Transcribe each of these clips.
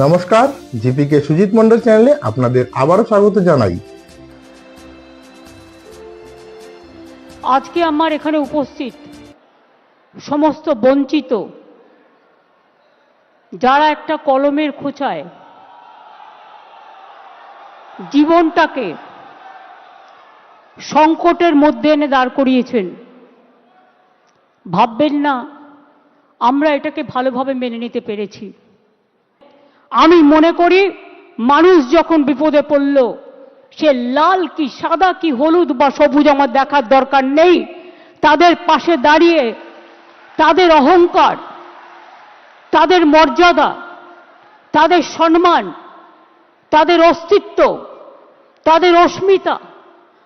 নমস্কার, জিপিকে সুজিত মন্ডল চ্যানেলে আপনাদের আবারও স্বাগত জানাই। আজকে আমার এখানে উপস্থিত সমস্ত বঞ্চিত, যারা একটা কলমের খোঁচায় জীবনটাকে সংকটের মধ্যে এনে দাঁড় করিয়েছেন, ভাববেন না, আমরা এটাকে ভালোভাবে মেনে নিতে পেরেছি। আমি মনে করি, মানুষ যখন বিপদে পড়ল, সে লাল কি, সাদা কি, হলুদ বা সবুজ আমার দেখার দরকার নেই। তাদের পাশে দাঁড়িয়ে, তাদের অহংকার, তাদের মর্যাদা, তাদের সম্মান, তাদের অস্তিত্ব, তাদের অস্মিতা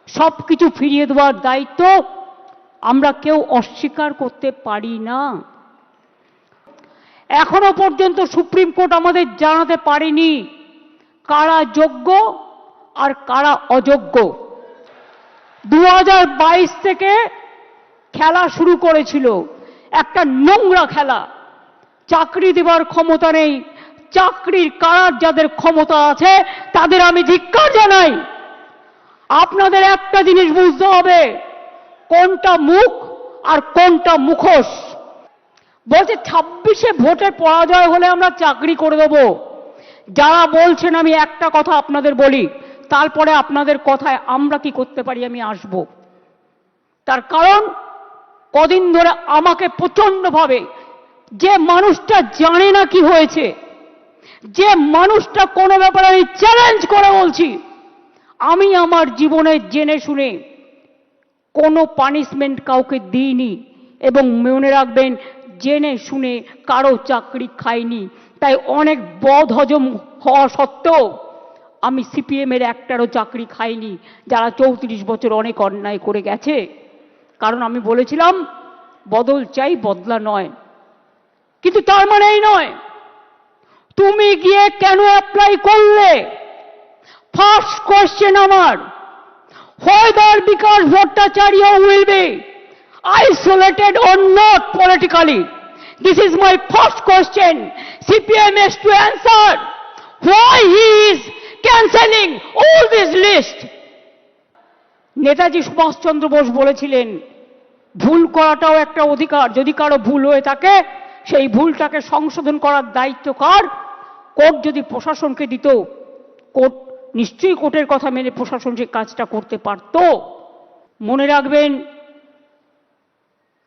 সব কিছু ফিরিয়ে দেওয়ার দায়িত্ব আমরা কেউ অস্বীকার করতে পারি না। এখনও পর্যন্ত সুপ্রিম কোর্ট আমাদের জানাতে পারেনি কারা যোগ্য আর কারা অযোগ্য। দু হাজার বাইশ থেকে খেলা শুরু করেছিল। একটা নোংরা খেলা। চাকরি দেওয়ার ক্ষমতা নেই। চাকরির কারার যাদের ক্ষমতা আছে, তাদের আমি ধিক্কার জানাই। আপনাদের একটা জিনিস বুঝতে হবে, কোনটা মুখ আর কোনটা মুখোশ। বলছে, ছাব্বিশে ভোটে পরাজয় হলে আমরা চাকরি করে দেব। যারা বলছেন, আমি একটা কথা আপনাদের বলি, তারপরে আপনাদের কথায় আমরা কি করতে পারি, আমি আসব। তার কারণ, কদিন ধরে আমাকে প্রচণ্ডভাবে, যে মানুষটা জানে না কি হয়েছে, যে মানুষটা কোনো ব্যাপারে আমি চ্যালেঞ্জ করে বলছি, আমি আমার জীবনে জেনে শুনে কোনো পানিশমেন্ট কাউকে দিইনি এবং মনে রাখবেন জেনে শুনে কারও চাকরি খাইনি। তাই অনেক বদ হজম হওয়া সত্ত্বেও আমি সিপিএমের একটারও চাকরি খাইনি, যারা চৌত্রিশ বছর অনেক অন্যায় করে গেছে। কারণ আমি বলেছিলাম, বদল চাই, বদলা নয়। কিন্তু তার মানে এই নয়, তুমি গিয়ে কেন অ্যাপ্লাই করলে? ফার্স্ট কোয়েশ্চেন আমার whether because Bhattacharya will be isolated or not politically. This is my first question. CPM has to answer why he is cancelling all this list. Netaji Subhashchandra Bose বলেছিলেন, ভুল করাটাও একটা অধিকার যদি কারও ভুল হয়ে থাকে, সেই ভুলটাকে সংশোধন করার দায়িত্ব কার কোর্ট যদি প্রশাসনকে দিত, কোর্ট নিশ্চয়ই কোর্টের কথা মেনে প্রশাসন সে কাজটা করতে পারত মনে রাখবেন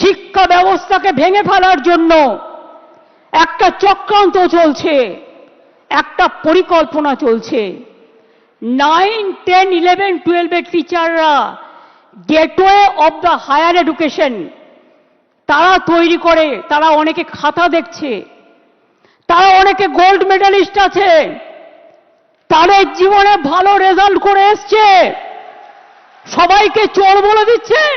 শিক্ষা ব্যবস্থাকে ভেঙে ফেলার জন্য একটা চক্রান্ত চলছে, একটা পরিকল্পনা চলছে। নাইন টেন ইলেভেন টুয়েলভের টিচাররা gateway of the higher education তারা তৈরি করে, তারা অনেকে খাতা দেখছে, তারা অনেকে গোল্ড মেডালিস্ট আছে, তাদের জীবনে ভালো রেজাল্ট করে এসছে। সবাইকে চোর বলে দিচ্ছেন?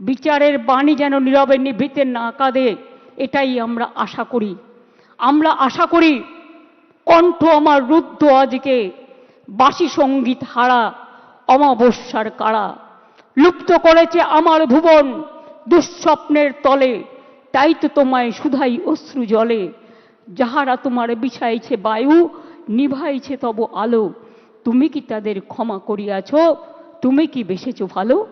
বিচারের বাণী যেন নীরবে নিভৃতে না কাঁদে, এটাই আমরা আশা করি। আমরা আশা করি কণ্ঠ আমার রুদ্ধ আজকে বাসি সংগীত হারা অমাবস্যার কারা। লুপ্ত করেছে আমার ভুবন দুঃস্বপ্নের তলে, তাই তো তোমায় শুধাই অশ্রু জলে। যাহারা তোমার বিছাইছে বায়ু, নিভাইছে তব আলো। তুমি কি তাদের ক্ষমা করিয়াছ? তুমি কি বেসেছ ভালো?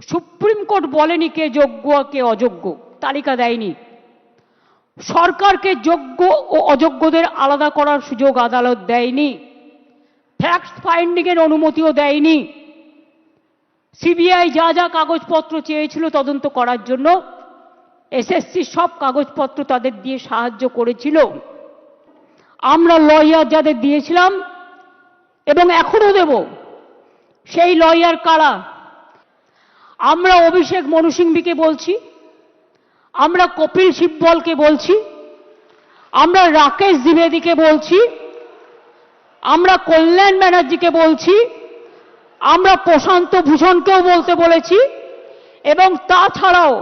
সুপ্রিম কোর্ট বলেনি কে যোগ্য কে অযোগ্য, তালিকা দেয়নি। সরকারকে যোগ্য ও অযোগ্যদের আলাদা করার সুযোগ আদালত দেয়নি। ফ্যাক্ট ফাইন্ডিংয়ের অনুমতিও দেয়নি। সিবিআই যা যা কাগজপত্র চেয়েছিল তদন্ত করার জন্য এসএসসি সব কাগজপত্র তাদের দিয়ে সাহায্য করেছিল। আমরা লয়ার যাদের দিয়েছিলাম এবং এখনও দেব, সেই লয়ার কারা? আমরা অভিষেক মনুসিংভিকে বলছি, আমরা কপিল সিব্বলকে বলছি, আমরা রাকেশ দ্বিবেদীকে বলছি, আমরা কল্যাণ ব্যানার্জিকে বলছি, আমরা প্রশান্ত ভূষণকেও বলতে বলেছি, এবং তাছাড়াও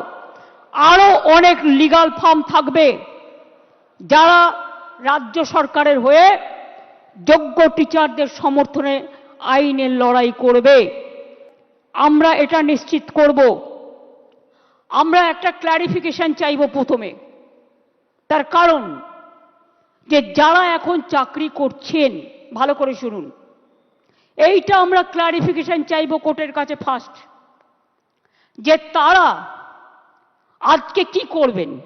আরও অনেক লিগাল ফার্ম থাকবে যারা রাজ্য সরকারের হয়ে যোগ্য টিচারদের সমর্থনে আইনের লড়াই করবে। আমরা এটা নিশ্চিত করব। আমরা একটা ক্ল্যারিফিকেশন চাইব প্রথমে। তার কারণ যে যারা এখন চাকরি করছেন, ভালো করে শুনুন। এইটা আমরা ক্লারিফিকেশন চাইব কোর্টের কাছে ফার্স্ট যে তারা আজকে কি করবেন?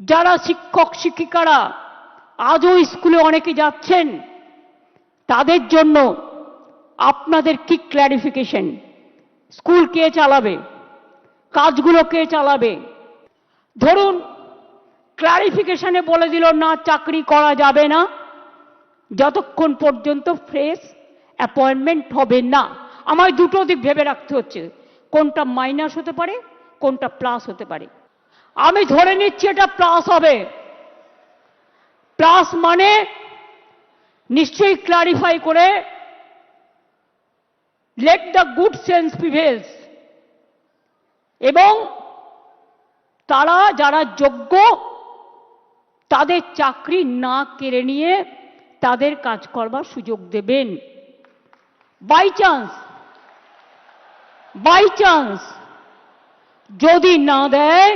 যারা শিক্ষক, শিক্ষিকারা আজও স্কুলে অনেকে যাচ্ছেন, তাদের জন্য আপনাদের কি ক্ল্যারিফিকেশন স্কুল কে চালাবে? কাজগুলো কে চালাবে? ধরুন ক্লারিফিকেশনে বলে দিল, না, চাকরি করা যাবে না। যতক্ষণ পর্যন্ত ফ্রেশ অ্যাপয়েন্টমেন্ট হবে না। আমায় দুটো দিক ভেবে রাখতে হচ্ছে। কোনটা মাইনাস হতে পারে, কোনটা প্লাস হতে পারে। আমি ধরে নিচ্ছি এটা প্লাস হবে। প্লাস মানে নিশ্চয়ই ক্লারিফাই করে let the good sense prevails এবং তারা যারা যোগ্য, তাদের চাকরি না কেড়ে নিয়ে তাদের কাজ করবার সুযোগ দেবেন। বাই চান্স বাই চান্স যদি না দেয়,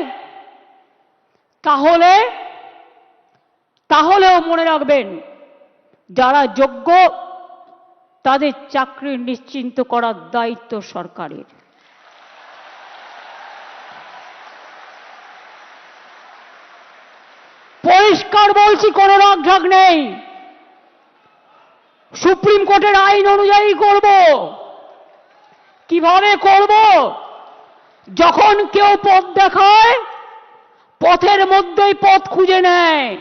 তাহলে, তাহলেও মনে রাখবেন, যারা যোগ্য তাদের চাকরি নিশ্চিন্ত করার দায়িত্ব সরকারের। পরিষ্কার বলছি, কোনো রাগঢাক নেই। সুপ্রিম কোর্টের আইন অনুযায়ী করব। কীভাবে করব? যখন কেউ পথ দেখায়, পথের মধ্যেই পথ খুঁজে নেয়।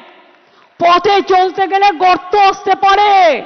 পথে চলতে গেলে গর্ত আসতে পারে।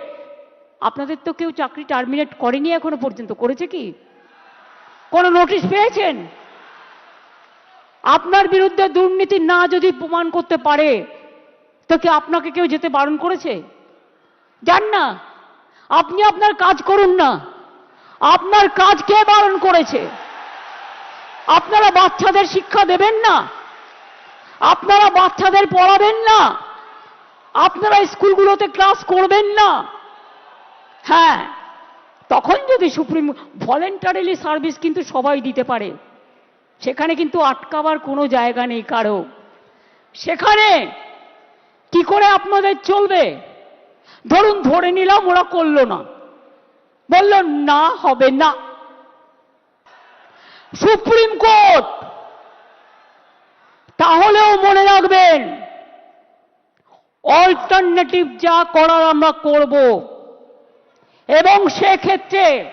আপনাদের তো কেউ চাকরি টার্মিনেট করেনি এখনও পর্যন্ত, করেছে কি? কোনো নোটিশ পেয়েছেন? আপনার বিরুদ্ধে দুর্নীতি না যদি প্রমাণ করতে পারে, তো কি আপনাকে কেউ যেতে বারণ করেছে? যান না। আপনি আপনার কাজ করুন না। আপনার কাজ কে বারণ করেছে? আপনারা বাচ্চাদের শিক্ষা দেবেন না? আপনারা বাচ্চাদের পড়াবেন না? আপনারা স্কুলগুলোতে ক্লাস করবেন না? হ্যাঁ তখন যদি সুপ্রিম, ভলেন্টারিলি সার্ভিস কিন্তু সবাই দিতে পারে। সেখানে কিন্তু আটকাবার কোনো জায়গা নেই কারও। সেখানে কি করে আপনাদের চলবে? ধরুন, ধরে নিলাম ওরা করল না। বলল, না, হবে না। সুপ্রিম কোর্ট, তাহলেও মনে রাখবেন, অল্টারনেটিভ যা করার আমরা করব। এবং সেক্ষেত্রে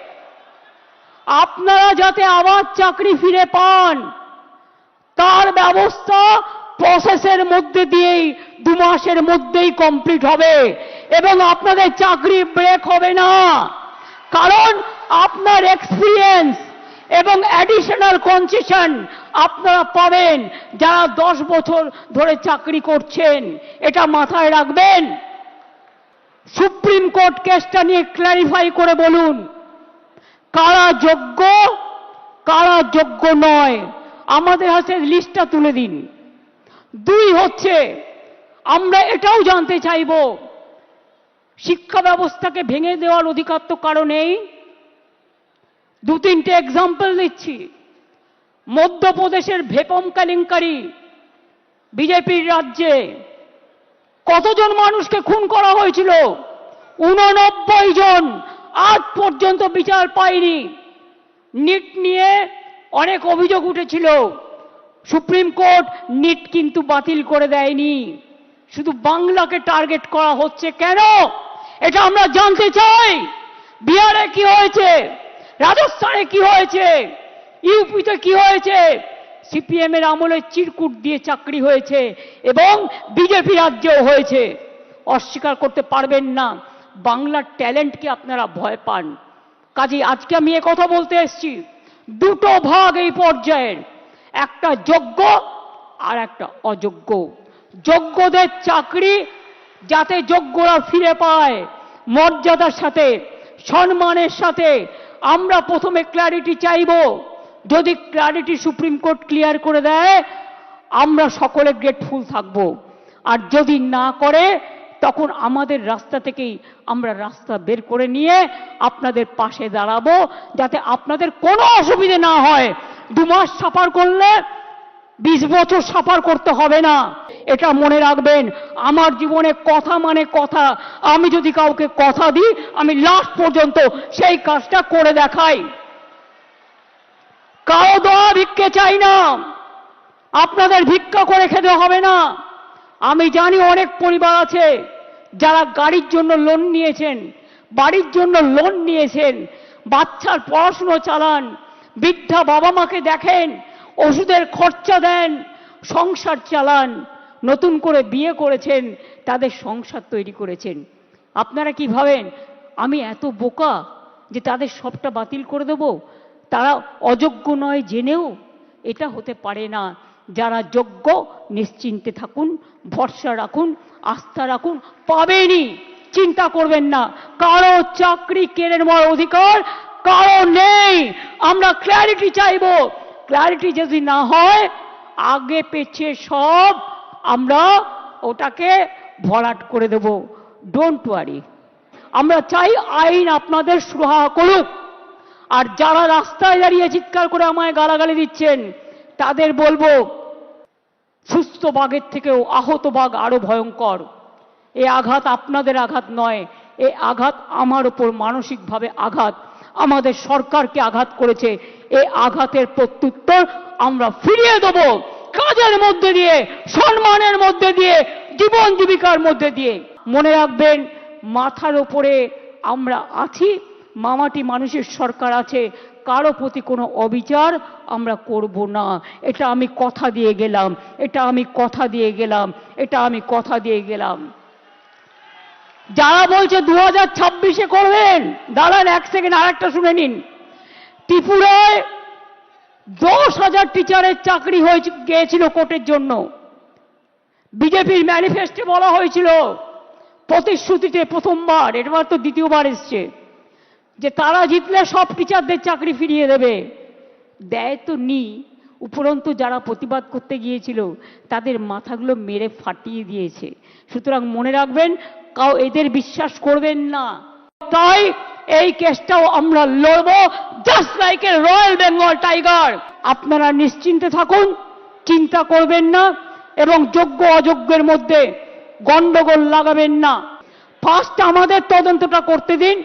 আপনারা যাতে আবার চাকরি ফিরে পান, তার ব্যবস্থা প্রসেসের মধ্যে দিয়েই, দু মাসের মধ্যেই কমপ্লিট হবে এবং আপনাদের চাকরি ব্রেক হবে না। কারণ আপনার এক্সপিরিয়েন্স এবং অ্যাডিশনাল কনসেশন আপনারা পাবেন যারা দশ বছর ধরে চাকরি করছেন। এটা মাথায় রাখবেন। সুপ্রিম কোর্ট কেসটা নিয়ে ক্ল্যারিফাই করে বলুন। কারা যোগ্য কারা যোগ্য নয়, আমাদের হাতে লিস্টটা তুলে দিন। দুই হচ্ছে, আমরা এটাও জানতে চাইব, শিক্ষা ব্যবস্থাকে ভেঙে দেওয়ার অধিকার তো কারও নেই। দু তিনটে এক্সাম্পল দিচ্ছি। মধ্যপ্রদেশের ভেপম কেলেঙ্কারি, বিজেপির রাজ্যে কতজন মানুষকে খুন করা হয়েছিল? উননব্বই জন। আজ পর্যন্ত বিচার পায়নি নিট নিয়ে অনেক অভিযোগ উঠেছিল। সুপ্রিম কোর্ট নিট কিন্তু বাতিল করে দেয়নি। শুধু বাংলাকে টার্গেট করা হচ্ছে কেন? এটা আমরা জানতে চাই। বিহারে কি হয়েছে? রাজস্থানে কি হয়েছে? ইউপিতে কি হয়েছে? সিপিএম এর আমলে চিরকুট দিয়ে চাকরি হয়েছে এবং বিজেপি রাজ্যেও হয়েছে। অস্বীকার করতে পারবেন না। বাংলার ট্যালেন্টকে আপনারা ভয় পান। কাজে আজকে আমি এ কথা বলতে এসেছি। দুটো ভাগ এই পর্যায়ের। একটা যোগ্য আর একটা অযোগ্য। যোগ্যদের চাকরি যাতে যোগ্যরা ফিরে পায়, মর্যাদার সাথে, সম্মানের সাথে। আমরা প্রথমে ক্ল্যারিটি চাইব। যদি ক্লারিটি সুপ্রিম কোর্ট ক্লিয়ার করে দেয়, আমরা সকলে গ্রেটফুল থাকব। আর যদি না করে, তখন আমাদের রাস্তা থেকেই আমরা রাস্তা বের করে নিয়ে আপনাদের পাশে দাঁড়াবো, যাতে আপনাদের কোনো অসুবিধে না হয়। দু মাস সাফার করলে বিশ বছর সাফার করতে হবে না। এটা মনে রাখবেন, আমার জীবনে কথা মানে কথা। আমি যদি কাউকে কথা দিই, আমি লাস্ট পর্যন্ত সেই কাজটা করে দেখাই। কারও দোয়া ভিক্ষে চাই না। আপনাদের ভিক্ষা করে খেতে হবে না। আমি জানি অনেক পরিবার আছে যারা গাড়ির জন্য লোন নিয়েছেন, বাড়ির জন্য লোন নিয়েছেন, বাচ্চার পড়াশুনো চালান, বৃদ্ধা বাবা মাকে দেখেন, ওষুধের খরচা দেন, সংসার চালান, নতুন করে বিয়ে করেছেন, তাদের সংসার তৈরি করেছেন। আপনারা কি ভাবেন, আমি এত বোকা যে তাদের সবটা বাতিল করে দেব? তারা অযোগ্য নয় জেনেও এটা হতে পারে না। যারা যোগ্য, নিশ্চিন্তে থাকুন, ভরসা রাখুন, আস্থা রাখুন, পাবেনই। চিন্তা করবেন না। কারও চাকরি কেড়ে নেওয়ার অধিকার কারও নেই। আমরা ক্ল্যারিটি চাইব। ক্ল্যারিটি যদি না হয়, আগে পেছে সব আমরা ওটাকে ভরাট করে দেব। ডোন্ট ওয়ারি আমরা চাই আইন আপনাদের সুরাহা করুক। আর যারা রাস্তায় দাঁড়িয়ে চিৎকার করে আমায় গালাগালি দিচ্ছেন, তাদের বলব, সুস্থ বাঘের থেকেও আহত বাঘ আরও ভয়ঙ্কর। এ আঘাত আপনাদের আঘাত নয়, এ আঘাত আমার উপর মানসিকভাবে আঘাত। আমাদের সরকারকে আঘাত করেছে এই আঘাতের প্রত্যুত্তর আমরা ফিরিয়ে দেব কাজের মধ্যে দিয়ে, সম্মানের মধ্যে দিয়ে, জীবন জীবিকার মধ্যে দিয়ে। মনে রাখবেন, মাথার ওপরে আমরা আছি মামাটি মানুষের সরকার আছে, কারও প্রতি কোনো অবিচার আমরা করব না। এটা আমি কথা দিয়ে গেলাম, এটা আমি কথা দিয়ে গেলাম, এটা আমি কথা দিয়ে গেলাম। যারা বলছে দু হাজার ছাব্বিশে করবেন, দাঁড়ান এক সেকেন্ড আর একটা শুনে নিন। ত্রিপুরায় দশ হাজার টিচারের চাকরি হয়ে গিয়েছিল কোর্টের জন্য। বিজেপির ম্যানিফেস্টে বলা হয়েছিল, প্রতিশ্রুতিতে প্রথমবার এবার তো দ্বিতীয়বার এসছে। যে তারা জিতলে সব টিচারদের চাকরি ফিরিয়ে দেবে। দেয় তো নি, উপরন্তু যারা প্রতিবাদ করতে গিয়েছিল, তাদের মাথাগুলো মেরে ফাটিয়ে দিয়েছে। সুতরাং মনে রাখবেন, কাউ এদের বিশ্বাস করবেন না। তাই এই কেসটাও আমরা লড়ব just like a royal Bengal tiger আপনারা নিশ্চিন্তে থাকুন, চিন্তা করবেন না, এবং যোগ্য অযোগ্যের মধ্যে গন্ডগোল লাগাবেন না। ফার্স্ট আমাদের তদন্তটা করতে দিন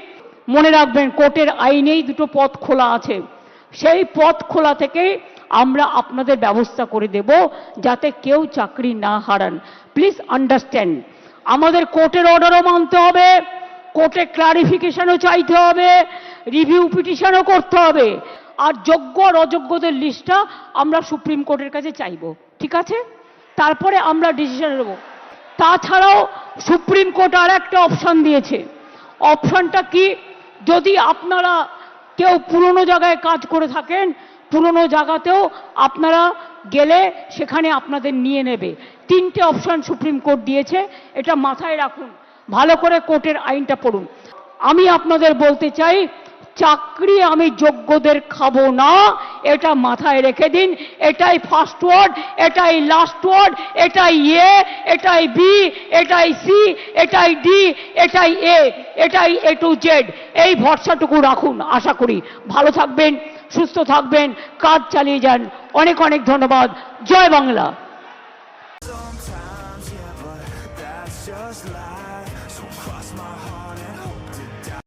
মনে রাখবেন, কোর্টের আইনেই দুটো পথ খোলা আছে। সেই পথ খোলা থেকে আমরা আপনাদের ব্যবস্থা করে দেব যাতে কেউ চাকরি না হারান। প্লিজ আন্ডারস্ট্যান্ড আমাদের কোর্টের অর্ডারও মানতে হবে কোর্টে ক্লারিফিকেশনও চাইতে হবে রিভিউ পিটিশনও করতে হবে। আর যোগ্য আর অযোগ্যদের লিস্টটা আমরা সুপ্রিম কোর্টের কাছে চাইব, ঠিক আছে? তারপরে আমরা ডিসিশন নেব। তাছাড়াও সুপ্রিম কোর্ট আর একটা অপশন দিয়েছে অপশনটা কি? যদি আপনারা কেউ পুরনো জায়গায় কাজ করে থাকেন, পুরনো জায়গাতেও আপনারা গেলে সেখানে আপনাদের নিয়ে নেবে। তিনটে অপশন সুপ্রিম কোর্ট দিয়েছে, এটা মাথায় রাখুন। ভালো করে কোর্টের আইনটা পড়ুন। আমি আপনাদের বলতে চাই চাকরি আমি যোগ্যদের খাব না। এটা মাথায় রেখে দিন। এটাই ফার্স্ট ওয়ার্ড এটাই লাস্ট ওয়ার্ড এটাই এ এটাই বি এটাই সি এটাই ডি এটাই এ এটাই এ টু জেড এই ভরসাটুকু রাখুন, আশা করি। ভালো থাকবেন, সুস্থ থাকবেন, কাজ চালিয়ে যান। অনেক অনেক ধন্যবাদ। জয় বাংলা।